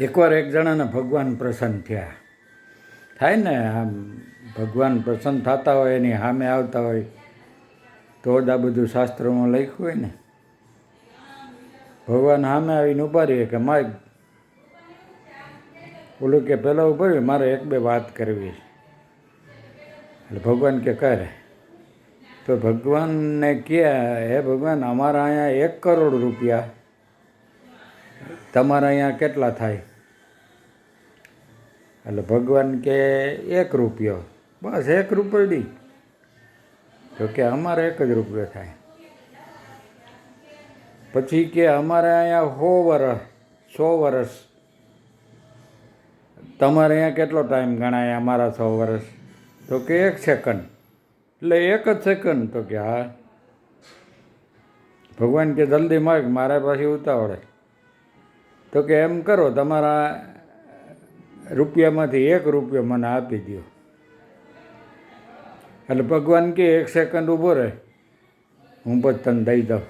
એકવાર એક જણાને ભગવાન પ્રસન્ન થયા. થાય ને આમ ભગવાન પ્રસન્ન થતા હોય, એની સામે આવતા હોય, તો જ આ બધું શાસ્ત્રોમાં લખ્યું હોય ને. ભગવાન સામે આવીને ઊભા કે, માય, ઓલું કે પહેલાં ઊભા મારે એક બે વાત કરવી એટલે ભગવાન કે કરે તો ભગવાનને કહે, હે ભગવાન, અમારા અહીંયા એક કરોડ રૂપિયા તમારા અહીંયા કેટલા થાય? એટલે ભગવાન કે એક રૂપિયો. બસ એક રૂપિયો તો કે અમારે એક જ રૂપિયો થાય. પછી કે અમારે અહીંયા સો વર્ષ સો વર્ષ તમારે અહીંયા કેટલો ટાઈમ ગણાય અમારા સો વર્ષ તો કે એક સેકન્ડ એટલે એક જ સેકન્ડ તો કે હા. ભગવાન કે જલ્દી માગ મારા પાસે ઉતાવળે. તો કે એમ કરો, તમારા રૂપિયામાંથી એક રૂપિયો મને આપી દો એટલે ભગવાન કે એક સેકન્ડ ઊભો રહે, હું પછી તને દઈ દઉં.